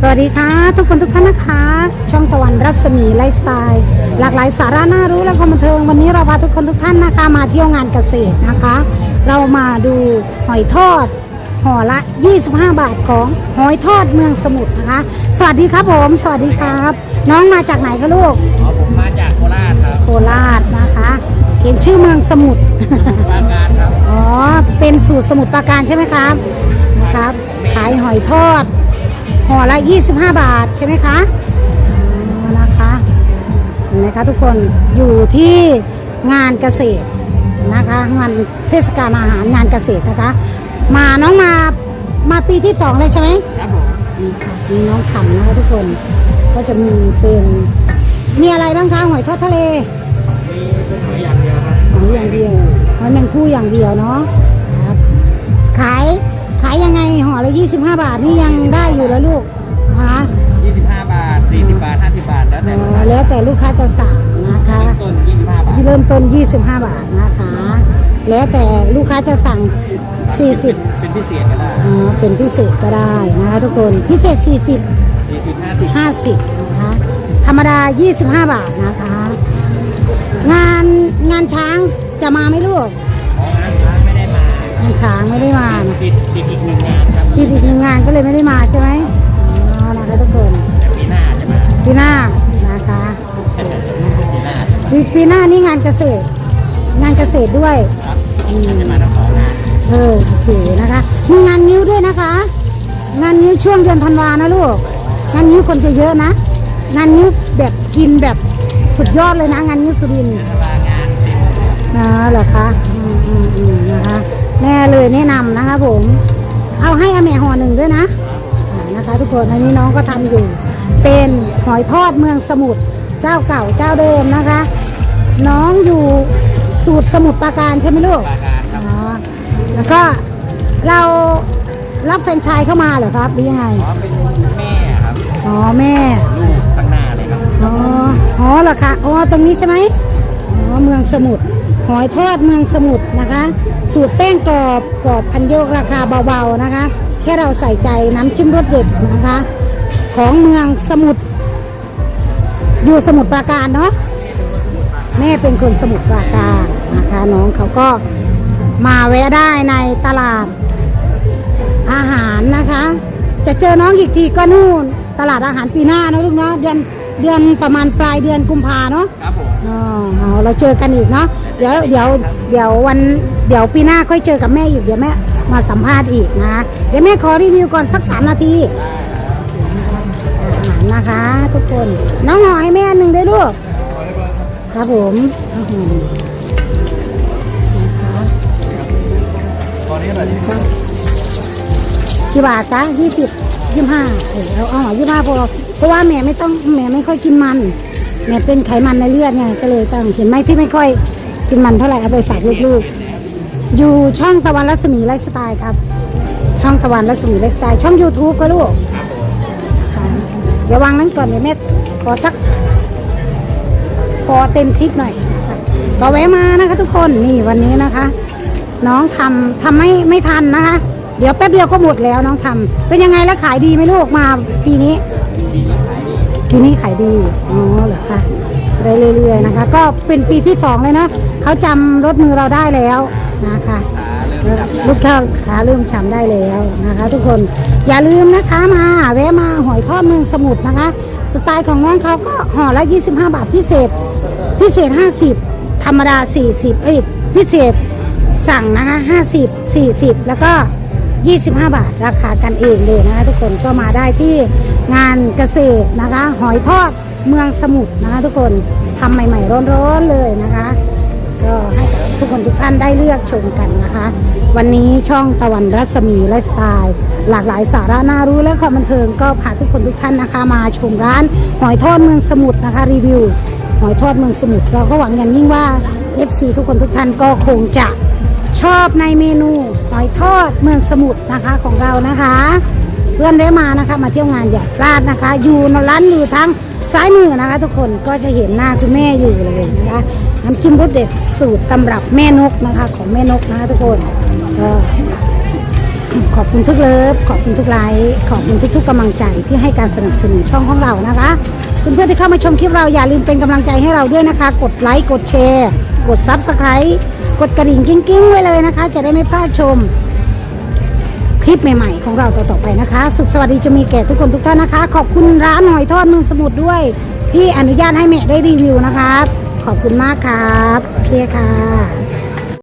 สวัสดีค่ะ ทุกคนทุกท่านนะคะ ช่องตะวันรัศมีไลฟ์สไตล์ หลากหลายสาระน่ารู้และความบันเทิงวันนี้เราพาทุกคนทุกท่านนะคะมาเที่ยวงานเกษตรนะคะ เรามาดูหอยทอดห่อละ 25 บาทของหอยทอดเมืองสมุทรนะคะ สวัสดีครับผม สวัสดีครับ น้องมาจากไหนคะลูกอ๋อผมมาจากโคราชครับโคราชนะคะเขียนชื่อเมืองสมุทรปราการครับอ๋อเป็นสูตรสมุทรปราการใช่ไหมครับนะครับขายหอยทอด ห่อละ 25 บาทใช่ไหมคะอ๋อนะคะเห็นไหมคะทุกคนอยู่ที่งานเกษตรนะคะงานเทศกาลอาหารงานเกษตรนะคะ มาน้องมามาปีที่สองเลยใช่ไหมครับผมนี่ค่ะมีน้องขำนะคะทุกคนก็จะมีเป็นมีอะไรบ้างคะหอยทอดทะเลมีเป็นหอยอย่างเดียวครับหอยอย่างเดียวหอยแมงคู่อย่างเดียวเนาะครับขายขายยังไงห่อละ25 บาทนี่ยังได้อยู่แล้วลูกนะคะ25 บาท 40 บาท 50 บาท แล้วแต่อ๋ลูกอค้าแล้วแต่ลูกค้าจะสั่งนะคะต้น 25 บาทที่เริ่มต้น 25 บาทนะคะ แล้วแต่ลูกค้าจะสั่ง 40 เป็นพิเศษก็ได้อ๋อเป็นพิเศษก็ได้นะคะทุกคนพิเศษ 40 40 50 50นะคะธรรมดา 25 บาทนะคะ งานงานช้างจะมาไหมลูกางานช้างไม่ได้มานะติดติดอีกหนึ่งงานครับติดอีกหนึ่งงานก็เลยไม่ได้มาใช่ไหมอ๋อนะคะทุกคนแต่ปีหน้าจะมาปีหน้านะคะปีหน้าจะมาปีปีหน้านี่งานเกษตร งานเกษตรด้วยครับจะมาทั้งสองงานเออโอเคนะคะมีงานนิ้วด้วยนะคะ งานนิ้วช่วงเดือนธันวานะลูกงานนิ้วคนจะเยอะนะ งานนิ้วแบบกินแบบสุดยอดเลยนะ งานนิ้วสุรินทร์ นะนำนะคะผม เอาให้อาแม่ห่อหนึ่งด้วยนะอ่านะคะทุกคนอันนี้น้องก็ทำอยู่ เป็นหอยทอดเมืองสมุทรเจ้าเก่าเจ้าเดิมนะคะ น้องอยู่สูตรสมุทรปราการใช่ไหมลูกปราการครับอ๋อแล้วก็เรารับแฟรนไชส์เข้ามาเหรอครับหรือยังไงอ๋อเป็นแม่ครับอ๋อแม่ลูกข้างหน้าเลยครับอ๋ออ๋อเหรอคะอ๋อตรงนี้ใช่ไหมอ๋อเมืองสมุทร หอยทอดเมืองสมุทรนะคะ สูตรแป้งกรอบกรอบพันโยกราคาเบาๆนะคะ แค่เราใส่ใจน้ำจิ้มรสเด็ดนะคะ ของเมืองสมุทรอยู่สมุทรปราการเนาะแม่เป็นคนสมุทรปราการนะคะน้องเขาก็มาแวะได้ในตลาดอาหารนะคะ จะเจอน้องอีกทีก็นู่น ตลาดอาหารปีหน้านะลูกเนาะเดือน เดือนประมาณปลายเดือนกุมภาเนาะครับผมอ๋อเอาเราเจอกันอีกเนาะเดี๋ยวเดี๋ยวเดี๋ยววันเดี๋ยวปีหน้าค่อยเจอกับแม่อีกเดี๋ยวแม่มาสัมภาษณ์อีกนะเดี๋ยวแม่ขอรีวิวก่อนสักสามนาทีอาหารนะคะ ทุกคนน้องหอยแม่อันหนึ่งด้วยลูกครับผมอื้อหือนะคะตอนนี้อะไรที่กี่บาทจ๊ะยี่สิบยี่ห้าเออเอาเอายี่ห้าพอ เพราะว่าแม่ไม่ต้องแม่ไม่ค่อยกินมัน แม่เป็นไขมันในเลือดไงก็เลยต้องเห็นไหมที่ไม่ค่อยกินมันเท่าไหร่เอาไปฝากลูกๆ อยู่ช่องตะวันรัศมีไลฟ์สไตล์ครับ ช่องตะวันรัศมีไลฟ์สไตล์ช่อง YouTube ก็ลูกค่ะเดี๋ยววางนั้นก่อนเดี๋ยวแม่ขอสักพอเต็มคลิปหน่อยค่ะก็แวะมานะคะทุกคนนี่วันนี้นะคะ น้องทำทำไม่ไม่ทันนะคะ เดี๋ยวแป๊บเดียวก็หมดแล้วน้องทำเป็นยังไงแล้วขายดีไหมลูกมาปีนี้ ปีนี้ขายดีอ๋อเหรอคะได้เรื่อยๆนะคะ ก็เป็นปีที่สองเลยนะเขาจำรถมือเราได้แล้วนะคะลูกค้าขาเริ่มจำได้แล้วนะคะ ทุกคนอย่าลืมนะคะมาแวะมาหอยทอดเมืองสมุทรนะคะ สไตล์ของน้องเขาก็ห่อละ 25 บาทพิเศษ พิเศษ 50 ธรรมดา 40เอ้ยพิเศษสั่งนะคะ 50 40 แล้วก็ 25 บาทราคากันเองเลยนะคะทุกคนก็มาได้ที่งานเกษตรนะคะ หอยทอดเมืองสมุทรนะคะทุกคนทำใหม่ ๆ ร้อนๆเลยนะคะ ก็ให้ทุกคนทุกท่านได้เลือกชมกันนะคะ วันนี้ช่องตะวันรัศมีไลฟ์สไตล์ หลากหลายสาระน่ารู้และความบันเทิงก็พาทุกคนทุกท่านนะคะ มาชมร้านหอยทอดเมืองสมุทรนะคะ รีวิวหอยทอดเมืองสมุทรเราก็หวังอย่างยิ่งว่า FC ทุกคนทุกท่านก็คงจะ อบในเมนูหอยทอดเมืองสมุทรนะคะของเรานะคะ เพื่อนได้มานะคะ มาเที่ยวงานอย่พลาดนะคะ อยู่นร้านอยู่ทั้งซ้ายมือนะคะ ทุกคนก็จะเห็นหน้าคุณแม่อยู่เลยนะคะน้ำจิ้มรสเด็ดสูตรตำรับแม่นกนะคะ ของแม่นกนะคะทุกคนก็ขอบคุณทุกเลิฟขอบคุณทุกไลค์ขอบคุณทุกๆกกำลังใจที่ให้การสนับสนุนช่องของเรานะคะเพื่อนๆที่เข้ามาชมคลิปเราอย่าลืมเป็นกำลังใจให้เราด้วยนะคะ กดไลค์กดแชร์ กดซับสไครต์ กดกระดิ่งกิ้งๆ ไว้เลยนะคะ จะได้ไม่พลาดชม คลิปใหม่ ๆ ของเราต่อๆไปนะคะ สุขสวัสดีจะมีแก่ทุกคนทุกท่านนะคะ ขอบคุณร้านหอยทอดเมืองสมุทรด้วย ที่อนุญาตให้แม่ได้รีวิวนะคะขอบคุณมากครับโอเคค่ะ